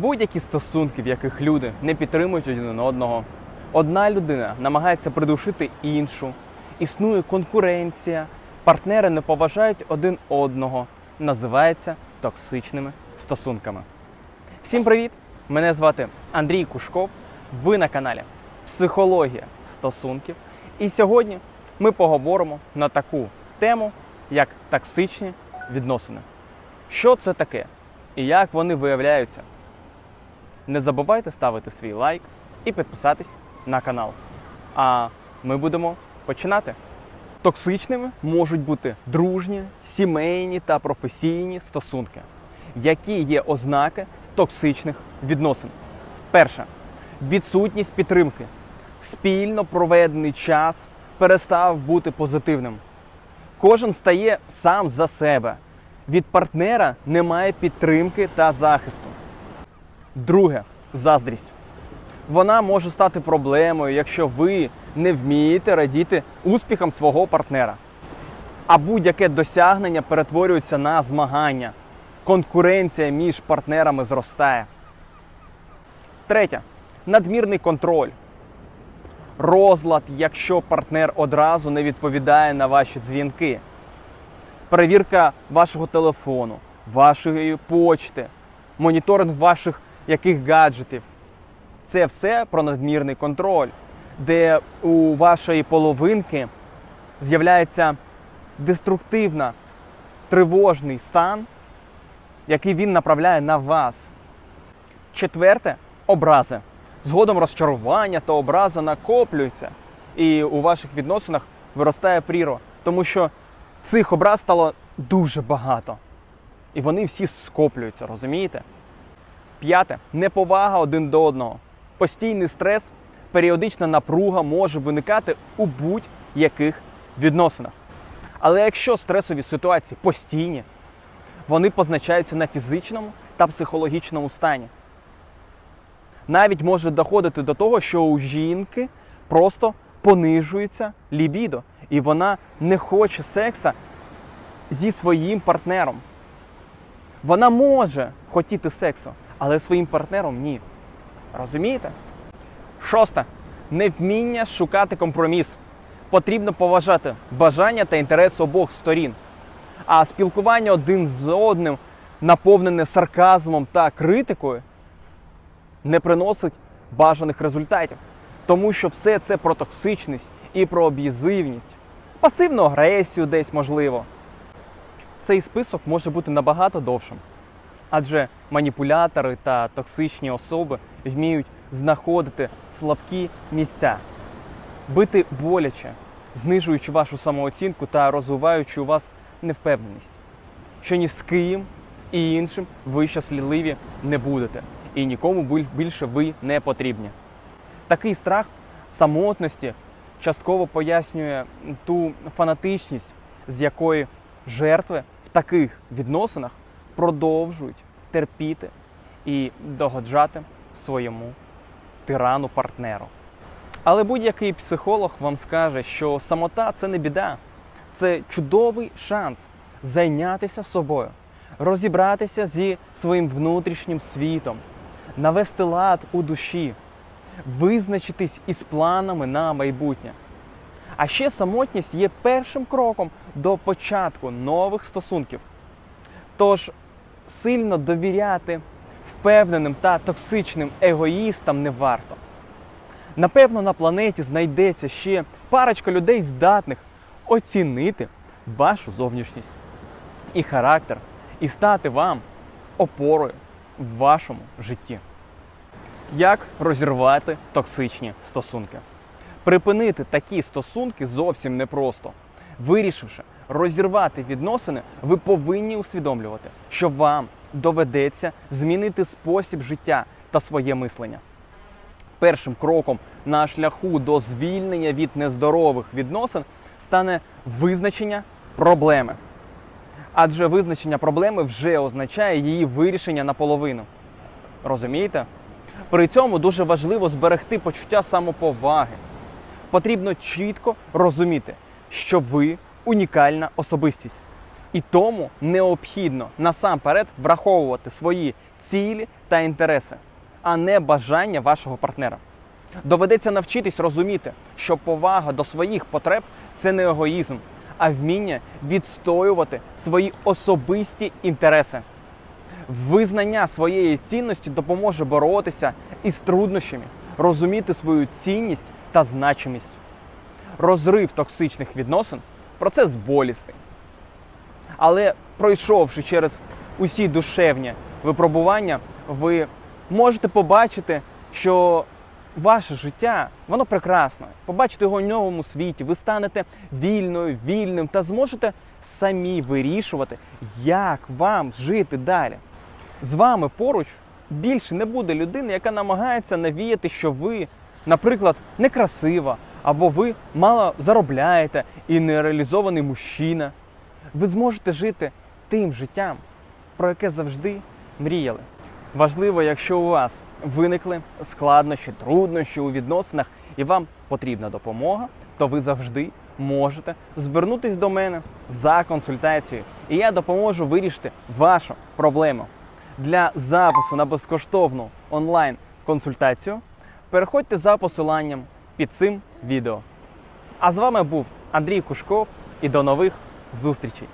Будь-які стосунки, в яких люди не підтримують один одного. Одна людина намагається придушити іншу, існує конкуренція, партнери не поважають один одного, називається токсичними стосунками. Всім привіт! Мене звати Андрій Кушков. Ви на каналі Психологія стосунків. І сьогодні ми поговоримо на таку тему, як токсичні відносини. Що це таке і як вони виявляються? Не забувайте ставити свій лайк і підписатись на канал. А ми будемо починати. Токсичними можуть бути дружні, сімейні та професійні стосунки. Які є ознаки токсичних відносин? Перше відсутність підтримки. Спільно проведений час перестав бути позитивним. Кожен стає сам за себе. Від партнера немає підтримки та захисту. Друге заздрість. Вона може стати проблемою, якщо ви не вмієте радіти успіхам свого партнера. А будь-яке досягнення перетворюється на змагання. Конкуренція між партнерами зростає. Третє надмірний контроль. Розлад, якщо партнер одразу не відповідає на ваші дзвінки. Перевірка вашого телефону, вашої почти, моніторинг ваших яких гаджетів. Це все про надмірний контроль, де у вашої половинки з'являється деструктивна, тривожний стан, який він направляє на вас. Четверте образи. Згодом розчарування та образа накоплюються, і у ваших відносинах виростає прірва, тому що цих образ стало дуже багато. І вони всі скоплюються, розумієте? П'яте неповага один до одного. Постійний стрес, періодична напруга може виникати у будь-яких відносинах. Але якщо стресові ситуації постійні, вони позначаються на фізичному та психологічному стані. Навіть може доходити до того, що у жінки просто понижується лібідо, і вона не хоче секса зі своїм партнером. Вона може хотіти сексу, але своїм партнером ні. Розумієте? Шосте. Невміння шукати компроміс. Потрібно поважати бажання та інтерес обох сторін. А спілкування один з одним, наповнене сарказмом та критикою, не приносить бажаних результатів. Тому що все це про токсичність і про об'язивність, пасивну агресію десь можливо. Цей список може бути набагато довшим. Адже маніпулятори та токсичні особи вміють знаходити слабкі місця, бити боляче, знижуючи вашу самооцінку та розвиваючи у вас невпевненість, що ні з ким і іншим ви щасливі не будете, і нікому більше ви не потрібні. Такий страх самотності частково пояснює ту фанатичність, з якої жертви в таких відносинах продовжують терпіти і догоджати своєму тирану партнеру. Але будь-який психолог вам скаже, що самота це не біда, це чудовий шанс зайнятися собою, розібратися зі своїм внутрішнім світом, навести лад у душі, визначитись із планами на майбутнє. А ще самотність є першим кроком до початку нових стосунків. Тож сильно довіряти впевненим та токсичним егоїстам не варто. Напевно, на планеті знайдеться ще парочка людей, здатних оцінити вашу зовнішність і характер, і стати вам опорою в вашому житті. Як розірвати токсичні стосунки? Припинити такі стосунки зовсім непросто. Вирішивши розірвати відносини, ви повинні усвідомлювати, що вам доведеться змінити спосіб життя та своє мислення. Першим кроком на шляху до звільнення від нездорових відносин стане визначення проблеми. Адже визначення проблеми вже означає її вирішення наполовину. Розумієте? При цьому дуже важливо зберегти почуття самоповаги. Потрібно чітко розуміти, що ви унікальна особистість. І тому необхідно насамперед враховувати свої цілі та інтереси, а не бажання вашого партнера. Доведеться навчитись розуміти, що повага до своїх потреб це не егоїзм, а вміння відстоювати свої особисті інтереси. Визнання своєї цінності допоможе боротися із труднощами, розуміти свою цінність та значимість. Розрив токсичних відносин процес болісний. Але пройшовши через усі душевні випробування, ви можете побачити, що ваше життя воно прекрасне. Побачите його в новому світі. Ви станете вільною, вільним та зможете самі вирішувати, як вам жити далі. З вами поруч більше не буде людини, яка намагається навіяти, що ви, наприклад, некрасива, або ви мало заробляєте і нереалізований мужчина. Ви зможете жити тим життям, про яке завжди мріяли. Важливо, якщо у вас виникли складнощі, труднощі у відносинах і вам потрібна допомога, то ви завжди можете звернутись до мене за консультацією, і я допоможу вирішити вашу проблему. Для запису на безкоштовну онлайн-консультацію переходьте за посиланням під цим відео. А з вами був Андрій Кушков і до нових зустрічей!